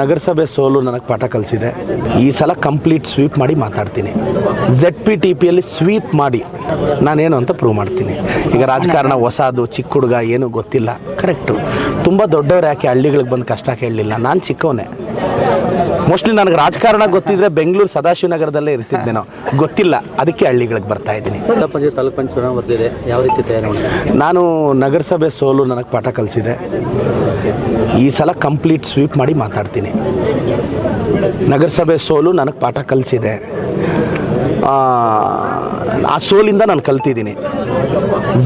ನಗರಸಭೆ ಸೋಲು ನನಗೆ ಪಾಠ ಕಲಿಸಿದೆ. ಈ ಸಲ ಕಂಪ್ಲೀಟ್ ಸ್ವೀಪ್ ಮಾಡಿ ಮಾತಾಡ್ತೀನಿ. ಜೆಡ್ ಪಿ ಟಿ ಪಿಯಲ್ಲಿ ಸ್ವೀಪ್ ಮಾಡಿ ನಾನೇನು ಅಂತ ಪ್ರೂವ್ ಮಾಡ್ತೀನಿ. ಈಗ ರಾಜಕಾರಣ ಹೊಸದು ಚಿಕ್ಕ ಹುಡುಗ ಏನು ಗೊತ್ತಿಲ್ಲ. ಕರೆಕ್ಟು ತುಂಬ ದೊಡ್ಡವ್ರು ಯಾಕೆ ಹಳ್ಳಿಗಳಿಗೆ ಬಂದು ಕಷ್ಟ ಕೇಳಲಿಲ್ಲ? ನಾನು ಚಿಕ್ಕವನೇ. ಮೋಸ್ಟ್ಲಿ ನನಗೆ ರಾಜಕಾರಣ ಗೊತ್ತಿದ್ರೆ ಬೆಂಗಳೂರು ಸದಾಶಿವನಗರದಲ್ಲೇ ನಾವು ಗೊತ್ತಿಲ್ಲ. ಅದಕ್ಕೆ ಹಳ್ಳಿಗಳಿಗೆ ಬರ್ತಾ ಇದ್ದೀನಿ. ನಾನು ನಗರಸಭೆ ಸೋಲು ನನಗೆ ಪಾಠ ಕಲಿಸಿದೆ. ಈ ಸಲ ಕಂಪ್ಲೀಟ್ ಸ್ವೀಪ್ ಮಾಡಿ ಮಾತಾಡ್ತೀನಿ. ನಗರಸಭೆ ಸೋಲು ನನಗೆ ಪಾಠ ಕಲಿಸಿದೆ. ಆ ಸೋಲಿಂದ ನಾನು ಕಲ್ತಿದ್ದೀನಿ.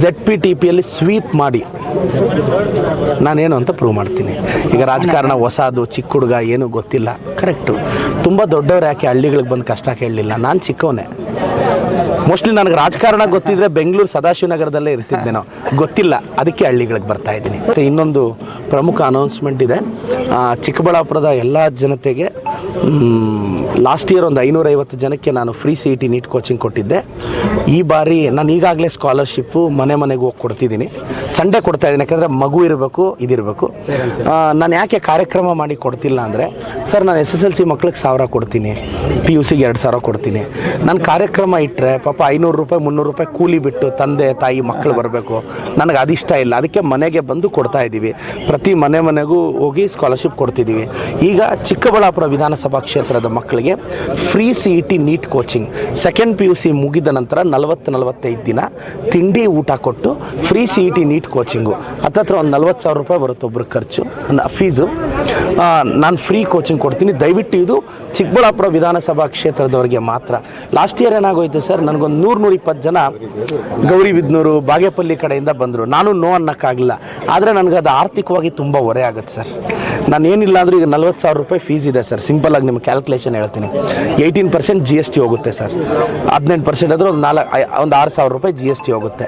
ಜೆಡ್ ಪಿ ಟಿ ಪಿಯಲ್ಲಿ ಸ್ವೀಪ್ ಮಾಡಿ. ನಾನೇನು ಅಂತ ಪ್ರೂವ್ ಮಾಡ್ತೀನಿ. ಈಗ ರಾಜಕಾರಣ ಹೊಸದು, ಚಿಕ್ಕ ಹುಡುಗ, ಏನೂ ಗೊತ್ತಿಲ್ಲ. ಕರೆಕ್ಟು ತುಂಬ ದೊಡ್ಡವ್ರು ಯಾಕೆ ಹಳ್ಳಿಗಳಿಗೆ ಬಂದು ಕಷ್ಟ ಕೇಳಲಿಲ್ಲ. ನಾನು ಚಿಕ್ಕವನೇ. ಮೋಸ್ಟ್ಲಿ ನನಗೆ ರಾಜಕಾರಣ ಗೊತ್ತಿದ್ರೆ ಬೆಂಗಳೂರು ಸದಾಶಿವನಗರದಲ್ಲೇ ಇರ್ತಿದ್ದೇನೋ ಗೊತ್ತಿಲ್ಲ. ಅದಕ್ಕೆ ಹಳ್ಳಿಗಳಿಗೆ ಬರ್ತಾ ಇದ್ದೀನಿ. ಮತ್ತು ಇನ್ನೊಂದು ಪ್ರಮುಖ ಅನೌನ್ಸ್ಮೆಂಟ್ ಇದೆ. ಚಿಕ್ಕಬಳ್ಳಾಪುರದ ಎಲ್ಲ ಜನತೆಗೆ ಲಾಸ್ಟ್ ಇಯರ್ ಒಂದು ಐನೂರೈವತ್ತು ಜನಕ್ಕೆ ನಾನು free C E T NEET coaching ಕೊಟ್ಟಿದ್ದೆ. ಈ ಬಾರಿ ನಾನು ಈಗಾಗಲೇ ಸ್ಕಾಲರ್ಶಿಪ್ಪು ಮನೆ ಮನೆಗೆ ಹೋಗಿ ಕೊಡ್ತಿದ್ದೀನಿ. ಸಂಡೇ ಕೊಡ್ತಾ ಇದ್ದೀನಿ, ಯಾಕಂದರೆ ಮಗು ಇರಬೇಕು, ಇದಿರಬೇಕು. ನಾನು ಯಾಕೆ ಕಾರ್ಯಕ್ರಮ ಮಾಡಿ ಕೊಡ್ತಿಲ್ಲ ಅಂದರೆ, ಸರ್, ನಾನು ಎಸ್ ಎಸ್ ಎಲ್ ಸಿ ಮಕ್ಳಿಗೆ ಸಾವಿರ ಕೊಡ್ತೀನಿ ಪಿ ಯು ಸಿಗೆ ಎರಡು ಸಾವಿರ ಕೊಡ್ತೀನಿ. ನಾನು ಕಾರ್ಯಕ್ರಮ ಇಟ್ಟರೆ ಪಾಪ ಐನೂರು ರೂಪಾಯಿ, ಮುನ್ನೂರು ರೂಪಾಯಿ ಕೂಲಿ ಬಿಟ್ಟು ತಂದೆ, ತಾಯಿ ಮಕ್ಕಳು ಬರಬೇಕು. ನನಗೆ ಅದಿಷ್ಟ ಇಲ್ಲ. ಅದಕ್ಕೆ ಮನೆಗೆ ಬಂದು ಕೊಡ್ತಾ ಇದ್ದೀವಿ ಪ್ರತಿ ಮನೆ ಮನೆಗೂ ಹೋಗಿ ಸ್ಕಾಲರ್ಶಿಪ್ ಕೊಡ್ತಿದ್ದೀವಿ ಈಗ ಚಿಕ್ಕಬಳ್ಳಾಪುರ ವಿಧಾನಸಭಾ ಕ್ಷೇತ್ರದ ಮಕ್ಕಳಿಗೆ free C E T NEET coaching second P U C ಮುಗಿದ ನಂತರ ನಲವತ್ತು ನಲವತ್ತೈದು ದಿನ ತಿಂಡಿ ಊಟ ಕೊಟ್ಟು free C E T NEET coaching ಹತ್ತತ್ರ ಒಂದು ನಲ್ವತ್ತು ಸಾವಿರ ರೂಪಾಯಿ ಬರುತ್ತೆ ಒಬ್ಬರು ಖರ್ಚು ಫೀಸು ನಾನು ಫ್ರೀ ಕೋಚಿಂಗ್ ಕೊಡ್ತೀನಿ. ದಯವಿಟ್ಟು ಇದು ಚಿಕ್ಕಬಳ್ಳಾಪುರ ವಿಧಾನಸಭಾ ಕ್ಷೇತ್ರದವರಿಗೆ ಮಾತ್ರ. ಲಾಸ್ಟ್ ಇಯರ್ ಏನಾಗೋಯ್ತು ಸರ್ ನನಗೊಂದು ನೂರು ನೂರ ಇಪ್ಪತ್ತು ಜನ ಗೌರಿಬಿದ್ನೂರು ಬಾಗೇಪಲ್ಲಿ ಕಡೆಯಿಂದ ಬಂದರು. ನಾನು ನೋ ಅನ್ನೋಕ್ಕಾಗಲಿಲ್ಲ. ಆದರೆ ನನಗೆ ಅದು ಆರ್ಥಿಕವಾಗಿ ತುಂಬ ಹೊರೆ ಆಗುತ್ತೆ ಸರ್ ನಾನು ಏನಿಲ್ಲ ಅಂದರೂ ಈಗ ನಲ್ವತ್ತು ಸಾವಿರ ರೂಪಾಯಿ ಫೀಸ್ ಇದೆ ಸರ್ ಸಿಂಪಲಾಗಿ ನಿಮ್ಗೆ ಕ್ಯಾಲ್ಕುಲೇಷನ್ ಹೇಳ್ತೀನಿ. Eighteen percent G S T ಹೋಗುತ್ತೆ ಸರ್ ಹದಿನೆಂಟು ಪರ್ಸೆಂಟ್ ಆದರೂ ಒಂದು ನಾಲ್ಕು ಒಂದು ಆರು ಸಾವಿರ ರೂಪಾಯಿ ಜಿ ಎಸ್ ಟಿ ಹೋಗುತ್ತೆ.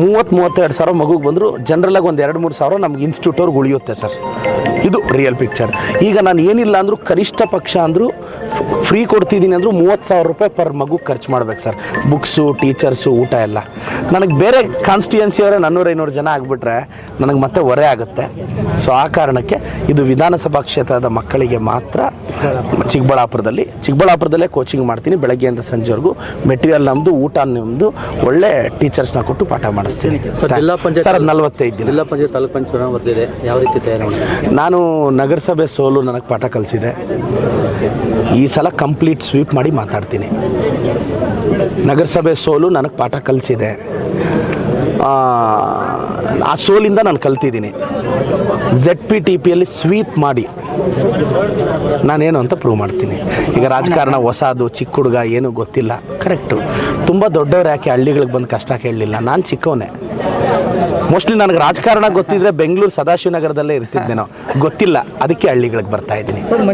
ಮೂವತ್ತು ಮೂವತ್ತೆರಡು ಸಾವಿರ ಮಗುಗೆ ಬಂದರೂ. ಜನರಲಾಗಿ ಒಂದು ಎರಡು ಮೂರು ಸಾವಿರ ನಮ್ಗೆ ಇನ್ಸ್ಟಿಟ್ಯೂಟ್ ಅವ್ರಿಗೆ ಉಳಿಯುತ್ತೆ ಸರ್ ಇದು ರಿಯಲ್ ಪಿಕ್ಚರ್ ಈಗ ನಾನು ಏನಿಲ್ಲ ಅಂದರೂ ಕನಿಷ್ಠ ಪಕ್ಷ ಅಂದರೂ ಫ್ರೀ ಕೊಡ್ತಿದ್ದೀನಿ ಅಂದರೂ ಮೂವತ್ತು ಸಾವಿರ ರೂಪಾಯಿ ಪರ್ ಮಗು ಖರ್ಚು ಮಾಡ್ಬೇಕು ಸರ್ ಬುಕ್ಸು ಟೀಚರ್ಸು ಊಟ ಎಲ್ಲ. ನನಗೆ ಬೇರೆ ಕಾನ್ಸ್ಟಿಟ್ಯೂನ್ಸಿಯವರೇ ನಾನ್ನೂರು ಐನೂರು ಜನ ಆಗಿಬಿಟ್ರೆ ನನಗೆ ಮತ್ತೆ ಹೊರೆ ಆಗುತ್ತೆ. ಸೊ ಆ ಕಾರಣಕ್ಕೆ ಇದು ವಿಧಾನಸಭಾ ಕ್ಷೇತ್ರದ ಮಕ್ಕಳಿಗೆ ಮಾತ್ರ ಚಿಕ್ಕಬಳ್ಳಾಪುರದಲ್ಲಿ ಚಿಕ್ಕಬಳ್ಳಾಪುರದಲ್ಲೇ ಕೋಚಿಂಗ್ ಮಾಡ್ತೀನಿ ಬೆಳಗ್ಗೆಯಿಂದ ಸಂಜೆವರೆಗೂ. ಮೆಟೀರಿಯಲ್ ನಮ್ಮದು ಊಟ ನಮ್ಮದು ಒಳ್ಳೆ ಟೀಚರ್ಸ್ನ ಕೊಟ್ಟು ಪಾಠ ಮಾಡಿಸ್ತೀನಿ. ಸರ್ ನಲ್ವತ್ತೈದು ದಿನ. ಜಿಲ್ಲಾ ಪಂಚಾಯತ್ ತಾಲೂಕು ಪಂಚಾಯತ್ ಚುನಾವಣೆ ಯಾವ ರೀತಿ ನಾನು ನಗರಸಭೆ ಸೋಲು ನನಗೆ ಪಾಠ ಕಲಿಸಿದೆ. ಈ ಸಲ ಕಂಪ್ಲೀಟ್ ಸ್ವೀಪ್ ಮಾಡಿ ಮಾತಾಡ್ತೀನಿ. ನಗರಸಭೆ ಸೋಲು ನನಗೆ ಪಾಠ ಕಲಿಸಿದೆ. ಆ ಸೋಲಿಂದ ನಾನು ಕಲ್ತಿದ್ದೀನಿ. ಝೆಡ್ ಪಿ ಟಿ ಪಿಯಲ್ಲಿ ಸ್ವೀಪ್ ಮಾಡಿ ನಾನೇನು ಅಂತ ಪ್ರೂವ್ ಮಾಡ್ತೀನಿ. ಈಗ ರಾಜಕಾರಣ ಹೊಸದು, ಚಿಕ್ಕ ಹುಡುಗ, ಏನು ಗೊತ್ತಿಲ್ಲ. ಕರೆಕ್ಟು ತುಂಬ ದೊಡ್ಡವ್ರು ಯಾಕೆ ಹಳ್ಳಿಗಳಿಗೆ ಬಂದು ಕಷ್ಟ ಕೇಳಲಿಲ್ಲ? ನಾನು ಚಿಕ್ಕವನೇ. ಮೋಸ್ಟ್ಲಿ ನನಗೆ ರಾಜಕಾರಣ ಗೊತ್ತಿದ್ರೆ ಬೆಂಗಳೂರು ಸದಾಶಿವನಗರದಲ್ಲೇ ಇರ್ತಿದ್ದೇನೋ ಗೊತ್ತಿಲ್ಲ. ಅದಕ್ಕೆ ಹಳ್ಳಿಗಳಿಗೆ ಬರ್ತಾ ಇದ್ದೀನಿ.